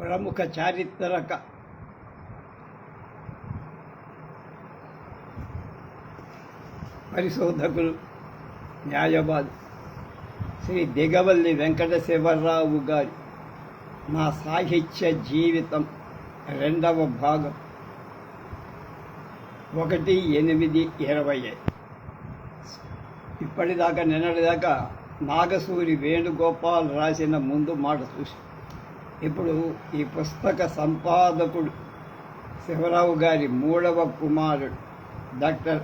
ప్రముఖ చారిత్రక పరిశోధకులు న్యాయవాది శ్రీ దిగవల్లి వెంకటశివరావు గారి నా సాహిత్య జీవితం రెండవ భాగం. ఒకటి ఎనిమిది ఇరవై ఇప్పటిదాకా నిన్నటిదాకా నాగసూరి వేణుగోపాల్ రాసిన ముందు మాట చూసి ఇప్పుడు ఈ పుస్తక సంపాదకుడు శివరావు గారి మూడవ కుమారుడు డాక్టర్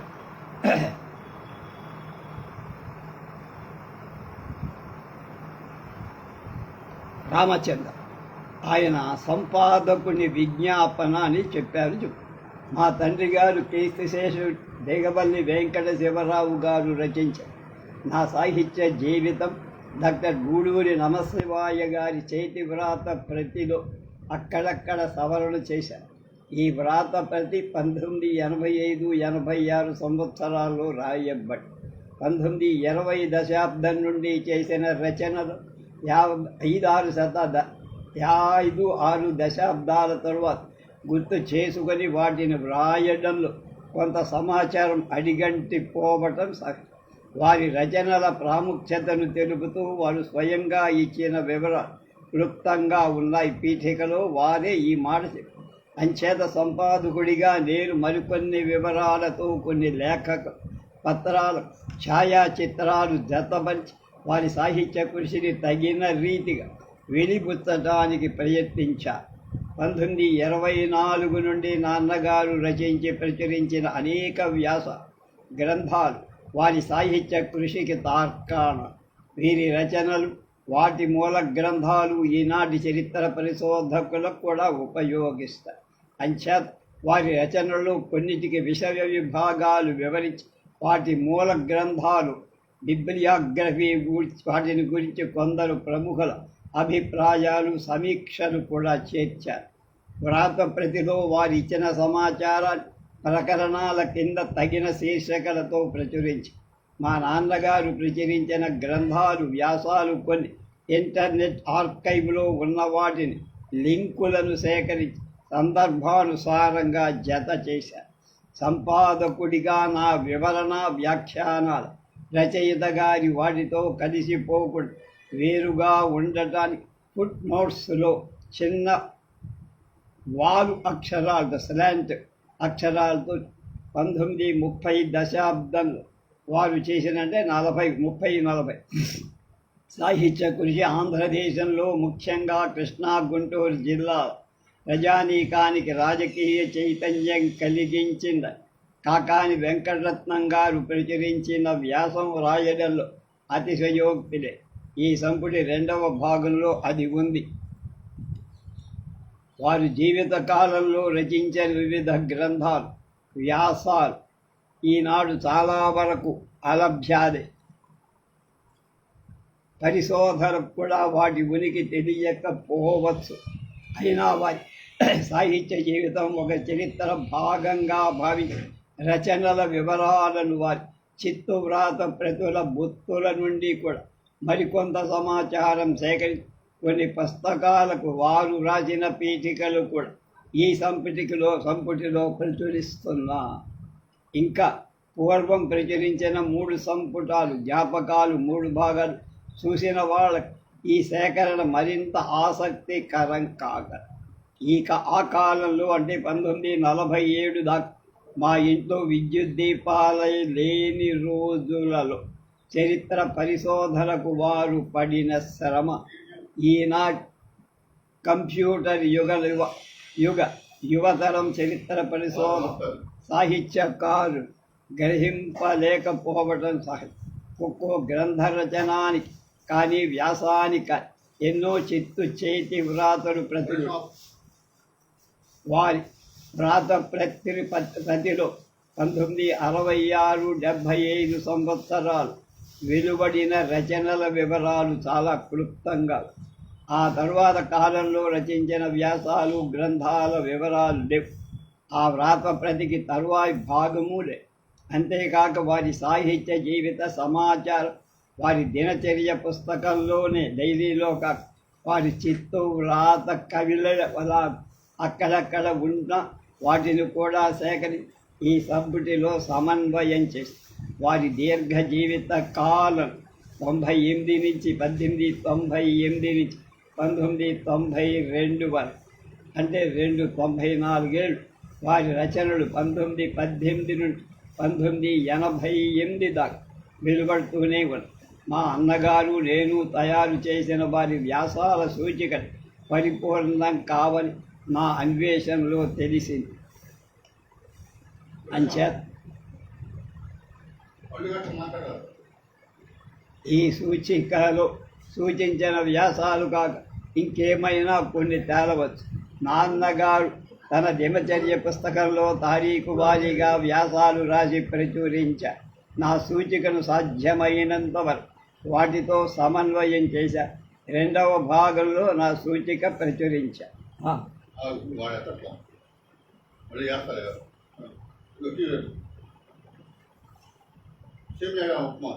రామచంద్ర. ఆయన సంపాదకుని విజ్ఞాపన అని చెప్పారు. చెప్పు. మా తండ్రి గారు కీర్తిశేషుడు దేగబల్లి వెంకట శివరావు గారు రచించారు. నా సాహిత్య జీవితం డాక్టర్ గూడూరి నమశివాయ గారి చేతి వ్రాత ప్రతిలో అక్కడక్కడ సవరణ చేశారు. ఈ వ్రాత ప్రతి పంతొమ్మిది ఎనభై ఐదు ఎనభై ఆరు సంవత్సరాల్లో రాయబడి పంతొమ్మిది ఇరవై దశాబ్దం నుండి చేసిన రచనలు యాభై ఐదు ఆరు శతాబ్ద ఐదు ఆరు దశాబ్దాల తరువాత గుర్తు చేసుకొని వాటిని వ్రాయడంలో కొంత సమాచారం అడిగంటి పోవటం సహజం. వారి రచనల ప్రాముఖ్యతను తెలుపుతూ వారు స్వయంగా ఇచ్చిన వివర క్లుప్తంగా ఉన్నాయి పీఠికలో వారే ఈ మాట అంచేత సంపాదకుడిగా నేను మరికొన్ని వివరాలతో కొన్ని లేఖ పత్రాలు ఛాయాచిత్రాలు జతపరిచి వారి సాహిత్య కృషిని తగిన రీతిగా వెలిబుచ్చడానికి ప్రయత్నించా. పంతొమ్మిది ఇరవై నాలుగు నుండి నాన్నగారు రచించి ప్రచురించిన అనేక వ్యాస గ్రంథాలు వారి సాహిత్య కృషికి తార్కాణ. వీరి రచనలు వాటి మూల గ్రంథాలు ఈనాటి చరిత్ర పరిశోధకులకు కూడా ఉపయోగిస్తాయి అంచేత్ వారి రచనలు కొన్నిటికి విషయ విభాగాలు వివరించి వాటి మూల గ్రంథాలు బిబ్లియాగ్రఫీ గురించి వాటిని గురించి కొందరు ప్రముఖుల అభిప్రాయాలు సమీక్షలు కూడా చేర్చారు. వ్రాత ప్రతిలో వారు ఇచ్చిన సమాచారాన్ని ప్రకరణాల కింద తగిన శీర్షికలతో ప్రచురించి మా నాన్నగారు ప్రచురించిన గ్రంథాలు వ్యాసాలు కొన్ని ఇంటర్నెట్ ఆర్కైవ్లో ఉన్న వాటిని లింకులను సేకరించి సందర్భానుసారంగా జత చేశారు. సంపాదకుడిగా నా వివరణ వ్యాఖ్యానాలు రచయిత గారి వాటితో కలిసిపోకుండా వేరుగా ఉండటానికి ఫుట్ నోట్స్లో చిన్న వాలు అక్షరాలు స్లాంట్ అక్షరాలతో పంతొమ్మిది ముప్పై దశాబ్దం వారు చేసినంటే నలభై ముప్పై నలభై. సాహిత్య కృషి ఆంధ్రదేశంలో ముఖ్యంగా కృష్ణా గుంటూరు జిల్లా ప్రజానీకానికి రాజకీయ చైతన్యం కలిగించింది. కాకాని వెంకటరత్నం గారు ప్రచురించిన వ్యాసం రాయడంలో అతిశయోక్తిలే. ఈ సంపుటి రెండవ భాగంలో అది ఉంది. వారు జీవిత కాలంలో రచించిన వివిధ గ్రంథాలు వ్యాసాలు ఈనాడు చాలా వరకు అలభ్యాదే పరిశోధనకు కూడా వాటి ఉనికి తెలియకపోవచ్చు. అయినా వారి సాహిత్య జీవితం ఒక చరిత్ర భాగంగా భావించి రచనల వివరాలను వారి చిత్తు వ్రాత ప్రతుల బుత్తుల నుండి కూడా మరికొంత సమాచారం సేకరించి కొన్ని పుస్తకాలకు వారు రాసిన పీఠికలు కూడా ఈ సంపుటికలో సంపుటిలో ప్రచురిస్తున్నా. ఇంకా పూర్వం ప్రచురించిన మూడు సంపుటాలు జ్ఞాపకాలు మూడు భాగాలు చూసిన వాళ్ళకి ఈ సేకరణ మరింత ఆసక్తికరం కాక. ఇక ఆ కాలంలో అంటే పంతొమ్మిది నలభై ఏడు దాకా మా ఇంట్లో విద్యుత్ దీపాలై లేని రోజులలో చరిత్ర పరిశోధనకు వారు పడిన శ్రమ ఈనా కంప్యూటర్ యుగ యువ యుగ యువతరం చరిత్ర పరిశోధన సాహిత్యకారు గ్రహింపలేకపోవటం సహజం ఒక్కో గ్రంథ రచనానికి కానీ వ్యాసానికి ఎన్నో చిత్తు చేతి వ్రాతలు ప్రతి వారి వ్రాత ప్రతి ప్రతిలో పంతొమ్మిది అరవై ఆరు డెబ్భై ఐదు సంవత్సరాలు వెలువడిన రచనల వివరాలు చాలా క్లుప్తంగా. ఆ తరువాత కాలంలో రచించిన వ్యాసాలు గ్రంథాల వివరాలు లేవు. ఆ వ్రాత ప్రతికి తరువాయి భాగము లే. అంతేకాక వారి సాహిత్య జీవిత సమాచారం వారి దినచర్య పుస్తకంలోనే డైలీలో కాక వారి చిత్తు వ్రాత కవిల అలా అక్కడక్కడ ఉన్న వాటిని కూడా సేకరి ఈ సబ్బుటిలో సమన్వయం చేస్తుంది వారి దీర్ఘ జీవిత కాలం తొంభై ఎనిమిది నుంచి పద్దెనిమిది తొంభై ఎనిమిది నుంచి పంతొమ్మిది తొంభై రెండు వరకు. అంటే రెండు తొంభై నాలుగేళ్ళు. వారి రచనలు పంతొమ్మిది పద్దెనిమిది నుండి పంతొమ్మిది ఎనభై ఎనిమిది దాకా వెలువడుతూనే ఉన్నాయి. మా అన్నగారు నేను తయారు చేసిన వారి వ్యాసాల సూచిక పరిపూర్ణం కావని నా అన్వేషణలో తెలిసింది. అంచేత ఈ సూచికలో సూచించిన వ్యాసాలు కాక ఇంకేమైనా కొన్ని తేలవచ్చు. నాన్నగారు తన దినచర్య పుస్తకంలో తారీఖు వారీగా వ్యాసాలు రాసి ప్రచురించారు. నా సూచికను సాధ్యమైనంత వరకు వాటితో సమన్వయం చేశా రెండవ భాగంలో నా సూచిక ప్రచురించా చేస్తారు సేమియా ఉప్మా